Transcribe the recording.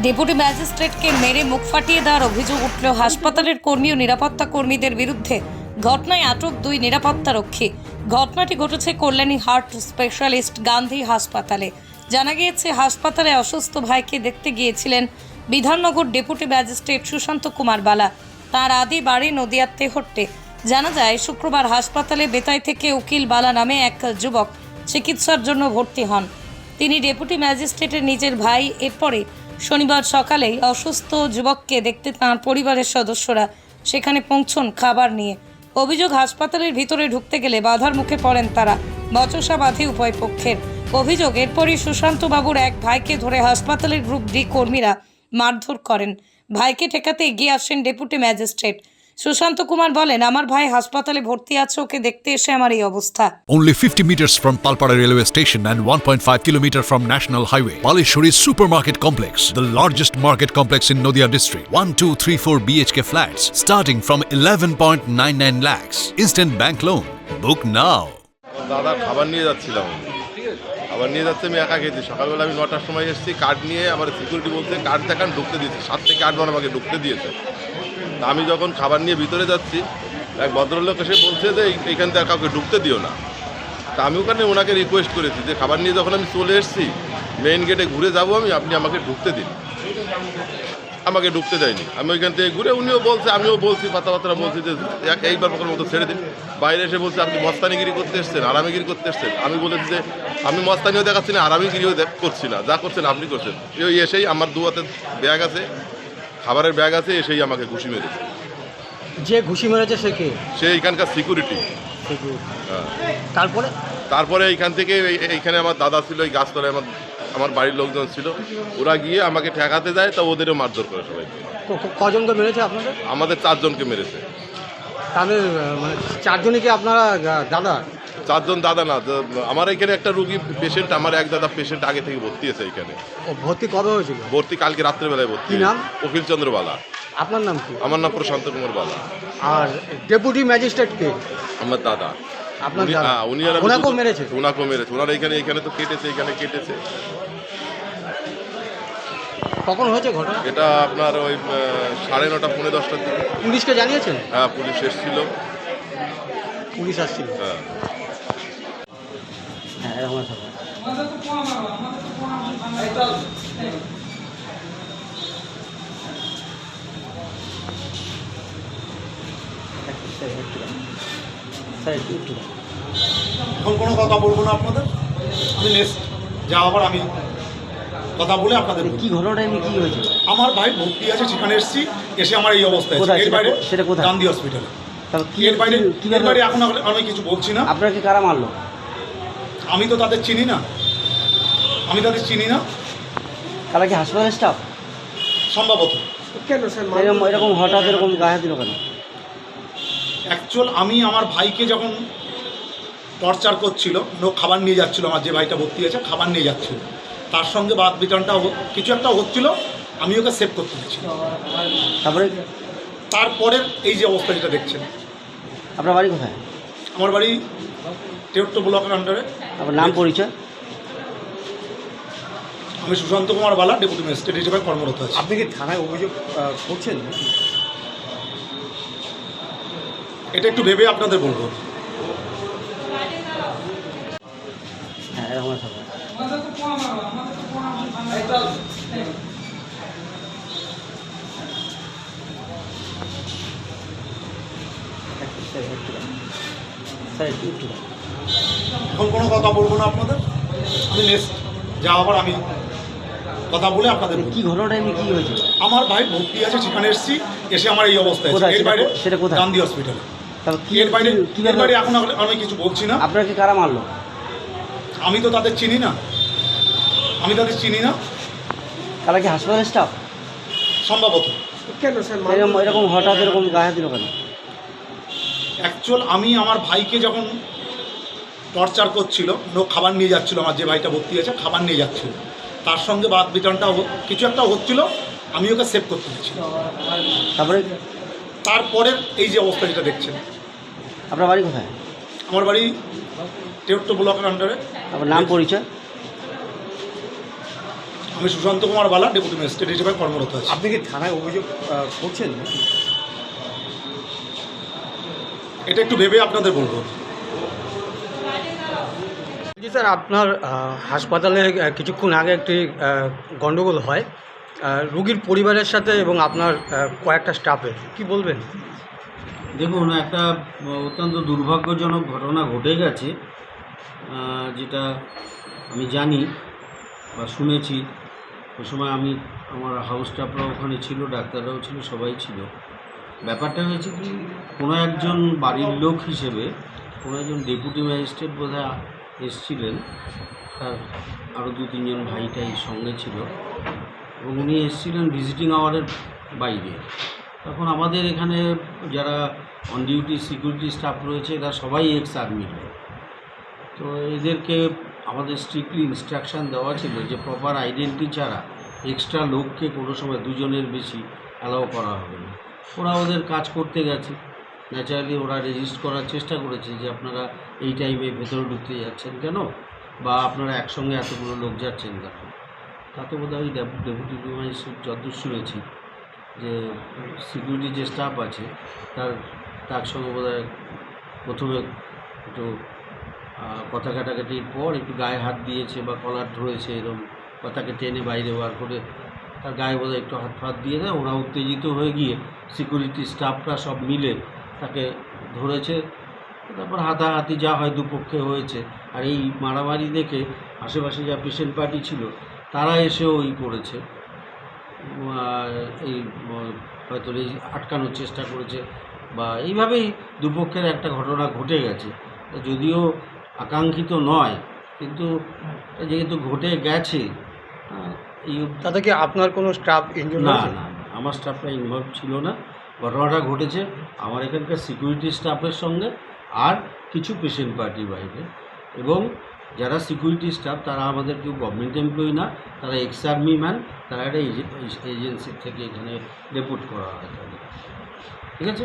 Deputy ম্যাজিস্ট্রেটকে মেরে মুখ ফাটিয়ে দেওয়ার অভিযোগ উঠল হাসপাতালের কর্মী ও নিরাপত্তা কর্মীদের বিরুদ্ধে। ঘটনায় আটক দুই নিরাপত্তা রক্ষী ঘটনাটি ঘটেছে কল্যাণী হার্ট স্পেশালিস্ট গান্ধী হাসপাতালে। জানা গিয়েছে, হাসপাতালে অসুস্থ ভাইকে দেখতে গিয়েছিলেন বিধাননগর ডেপুটি ম্যাজিস্ট্রেট সুশান্ত কুমার বালা। তার আদি বাড়ি নদিয়ার তেহট্টে। জানা যায়, শুক্রবার হাসপাতালে বেতাই থেকে উকিল বালা নামে এক যুবক চিকিৎসার জন্য ভর্তি হন। তিনি ডেপুটি ম্যাজিস্ট্রেটের নিজের ভাই। এরপরে শনিবার সকালেই অসুস্থ যুবককে দেখতে তাঁর পরিবারের সদস্যরা সেখানে পৌঁছন খাবার নিয়ে। অভিযোগ হাসপাতালের ভিতরে ঢুকতে গেলে বাধার মুখে পড়েন তারা। বচসা বাধে উভয় পক্ষের। অভিযোগ, এরপরই সুশান্ত বাবুর এক ভাইকে ধরে হাসপাতালের গ্রুপ ডি কর্মীরা মারধর করেন। ভাইকে ঠেকাতে এগিয়ে আসেন ডেপুটি ম্যাজিস্ট্রেট। সুশান্ত কুমার বলেন আমার ভাই হাসপাতালে ভর্তি আছে ওকে দেখতে এসে আমার এই অবস্থা Only 50 meters from Palpara railway station and 1.5 kilometer from National Highway. Palishuri Supermarket Complex, the largest market complex in Noida district. 1, 2, 3, 4 BHK flats starting from 11.99 lakhs. Instant bank loan. Book now. দাদা খাবার নিয়ে যাচ্ছিলাম আমি। খাবার নিয়ে যাচ্ছে আমি একা খেয়েছি সকালবেলা আমি নটার সময় এসেছি কার্ড নিয়ে আমার সিকিউরিটি বলতে কার্ড দেখান ঢুকতে দিয়েছে সাত থেকে আট বার আমাকে ঢুকতে দিয়েছে আমি যখন খাবার নিয়ে ভিতরে যাচ্ছি, এক ভদ্রলোক এসে বলছে যে, এই- এইখান থেকে কাউকে ঢুকতে দিও না। তা আমি ওখানে ওনাকে রিকোয়েস্ট করেছি যে, খাবার নিয়ে যখন আমি চলে এসেছি মেইন গেটে ঘুরে যাব আমি, আপনি আমাকে ঢুকতে দিন। আমাকে ঢুকতে দেয়নি। আমি ওইখান থেকে ঘুরে উনিও বলছে, আমিও বলছি, কথাবার্তা বলছি যে, এক- এইবার পর মতো ছেড়ে দিন। বাইরে এসে বলছে, আপনি মস্তানিগিরি করতে এসছেন, আরামিগিরি করতে এসছেন। আমি বলেছি যে, আমি মস্তানিও দেখাচ্ছি না, আরামিগিরিও করছি না। যা করছেন আপনি করছেন। ওই এসেই আমার দু হাতে ব্যাগ আছে। খাবারের ব্যাগ আছে এসেই আমাকে ঘুষি মেরেছে। যে ঘুষি মেরেছে সে কে? সে এখানকার সিকিউরিটি তারপরে? তারপরে এইখান থেকে এই- এইখানে আমার দাদা ছিল এই গাছতলায় আমার আমার বাড়ির লোকজন ছিল। ওরা গিয়ে আমাকে ঠেকাতে যায় তা ওদেরও মারধর করে ক- কজনকে মেরেছে আপনাদের? আমাদের চারজনকে মেরেছে। তাদের মানে চারজনই কি আপনারা দাদা? চারজন দাদা না আমার এখানে একটা রুগী পেশেন্ট আমার এক দাদা পেশেন্ট আগে থেকে ভর্তি আছে এখানে। ভর্তি কবে হয়েছিল? ভর্তি কালকে রাত্রেবেলায় ভর্তি নাম? অখিল চন্দ্র বালা আপনার নাম কি? আমার নাম প্রশান্ত কুমার বালা। আর ডেপুটি ম্যাজিস্ট্রেট কে? আমার দাদা। আপনার উনি- হ্যাঁ, ওনাকেও মেরেছে? ওনাকেও মেরেছে। ওনার এখানে এখানে তো কেটেছে এখানে কেটেছে। কখন হয়েছে ঘটনা? এটা আপনার ওই সাড়ে নটা পৌনে দশটার দিকে। পুলিশকে জানিয়েছেন? হ্যাঁ পুলিশ এসেছিল। পুলিশ আসছিল। হ্যাঁ। এরকম একটা স্যার একটু একটু এখন কোনো কথা বলব না আপনাদের? আমি নেক্সট যা আবার আমি কথা বলে আপনাদের। কি ঘটনাটা এমনি কি হয়েছিল আমার ভাই ভর্তি আছে সেখানে এসেছি এসে আমার এই অবস্থা এর বাইরে সেটা কোথায়? গান্ধী হসপিটালে এর বাইরে কি- এর বাইরে এখন আমি কিছু বলছি না। আপনাকে কারা মারলো? আমি তো তাদের চিনি না। আমি তাদের চিনি না। তারা কি হাসপাতালের স্টাফ সম্ভবত। এরকম এরকম হঠাৎ এরকম গায়ে দিল কেন? অ্যাকচুয়াল আমি আমার ভাইকে যখন টর্চার করছিল ও খাবার নিয়ে যাচ্ছিল আমার যে ভাইটা ভর্তি আছে খাবার নিয়ে যাচ্ছিল। তার সঙ্গে বাদ বিতরণটা কিছু একটা হচ্ছিল আমি ওকে সেভ করতে গেছি তারপরে? তারপরে এই যে অবস্থা যেটা দেখছেন। আপনার বাড়ি কোথায়? আমার বাড়ি তেহট্ট ব্লকের আন্ডারে আপনার নাম পরিচয়? আমি সুশান্ত কুমার বালা ডেপুটি ম্যাজিস্ট্রেট হিসেবে কর্মরত আছি। আপনি কি থানায় অভিযোগ আহ, করছেন এটা একটু ভেবে আপনাদের বলব। হ্যাঁ এরকম একটা ব্যাপার। একটু একটু একটু এখন কোনো কথা বলব না আপনাদের? আমি নেক্সট যা আবার আমি কথা বলে আপনাদের। কি ঘটনাটা এমনি কি হয়েছিল আমার ভাই ভর্তি আছে সেখানে এসেছি এসে আমার এই অবস্থা? এর বাইরে সেটা কোথায়? গান্ধী হসপিটালে এর বাইরে কি- এর বাইরে এখন আমি কিছু বলছি না। আপনাকে কারা মারলো? আমি তো তাদের চিনি না। আমি তাদের চিনি না। তারা কি হাসপাতালের স্টাফ সম্ভবত। এরকম এরকম হঠাৎ এরকম গায়ে দিল কেন? অ্যাকচুয়াল আমি আমার ভাইকে যখন টর্চার করছিল ও খাবার নিয়ে যাচ্ছিল আমার যে ভাইটা ভর্তি আছে খাবার নিয়ে যাচ্ছিল। তার সঙ্গে বাদ বিটানটা হ- কিছু একটা হচ্ছিল আমি ওকে সেভ করতে গেছি তারপরে? তারপরে এই যে অবস্থা যেটা দেখছেন। আপনার বাড়ি কোথায়? আমার বাড়ি তেহট্ট ব্লকের আন্ডারে আপনার নাম পরিচয়? আমি সুশান্ত কুমার বালা ডেপুটি ম্যাজিস্ট্রেট হিসেবে কর্মরত আছি। আপনি কি থানায় অভিযোগ করছেন এটা একটু ভেবে আপনাদের বলব। জি স্যার আপনার হাসপাতালে কিছুক্ষণ আগে একটি গণ্ডগোল হয়। রুগীর পরিবারের সাথে এবং আপনার কয়েকটা স্টাফের। কি বলবেন? দেখুন একটা অত্যন্ত দুর্ভাগ্যজনক ঘটনা ঘটে গেছে যেটা আমি জানি বা শুনেছি। ওই সময় আমি আমার হাউস স্টাফরাও ওখানে ছিল ডাক্তাররাও ছিল সবাই ছিল। ব্যাপারটা হয়েছে কি, কোনো একজন বাড়ির লোক হিসেবে কোনো একজন ডেপুটি ম্যাজিস্ট্রেট বোধহয় এসছিলেন, তার আরও দু তিনজন ভাইটাই সঙ্গে ছিল, এবং উনি এসেছিলেন ভিজিটিং আওয়ারের বাইরে। তখন আমাদের এখানে যারা অন ডিউটি সিকিউরিটি স্টাফ রয়েছে, এরা সবাই এক্স আর্মি তো এদেরকে আমাদের স্ট্রিক্টলি ইনস্ট্রাকশান দেওয়া ছিল যে প্রপার আইডেন্টি ছাড়া এক্সট্রা লোককে কোনো সময় দুজনের বেশি অ্যালাউ করা হবে না। ওরা ওদের কাজ করতে গেছে। ন্যাচারালি ওরা রেজিস্ট করার চেষ্টা করেছে যে আপনারা এই টাইমে ভেতরে ঢুকতে যাচ্ছেন কেন? বা আপনারা একসঙ্গে এতগুলো লোক যাচ্ছেন কেন? তাতে বোধ হয় ডেপুটি যতদূর শুনেছি যে সিকিউরিটি যে স্টাফ আছে, তার তার সঙ্গে বোধ প্রথমে একটু কথা কাটাকাটির পর একটু গায়ে হাত দিয়েছে বা কলার ধরেছে এরকম তাকে টেনে বাইরে বার করে তার গায়ে বোধহয় একটু হাত ফাত দিয়ে দেয়, ওরা উত্তেজিত হয়ে গিয়ে সিকিউরিটি স্টাফরা সব মিলে তাকে ধরেছে। তারপর হাতাহাতি যা হয় দুপক্ষে হয়েছে। আর এই মারামারি দেখে আশেপাশে যা পেশেন্ট পার্টি ছিল, তারা এসেও ওই করেছে। এই, হয়তো এই আটকানোর চেষ্টা করেছে বা এইভাবেই দুপক্ষের একটা ঘটনা ঘটে গেছে। যদিও আকাঙ্ক্ষিত নয়, কিন্তু যেহেতু ঘটে গেছে তাতে কি আপনার কোনো স্টাফ ইনজুর না না আমার স্টাফটা ইনভলভ ছিল না। ঘটনাটা ঘটেছে আমার এখানকার সিকিউরিটি স্টাফের সঙ্গে আর কিছু পেশেন্ট পার্টির বাইরে এবং যারা সিকিউরিটি স্টাফ তারা আমাদের কেউ গভর্নমেন্ট এমপ্লয়ি না তারা এক্স আর্মি ম্যান তারা একটা এজেন্সির থেকে এখানে ডেপুট করা হয়। তাদের ঠিক আছে?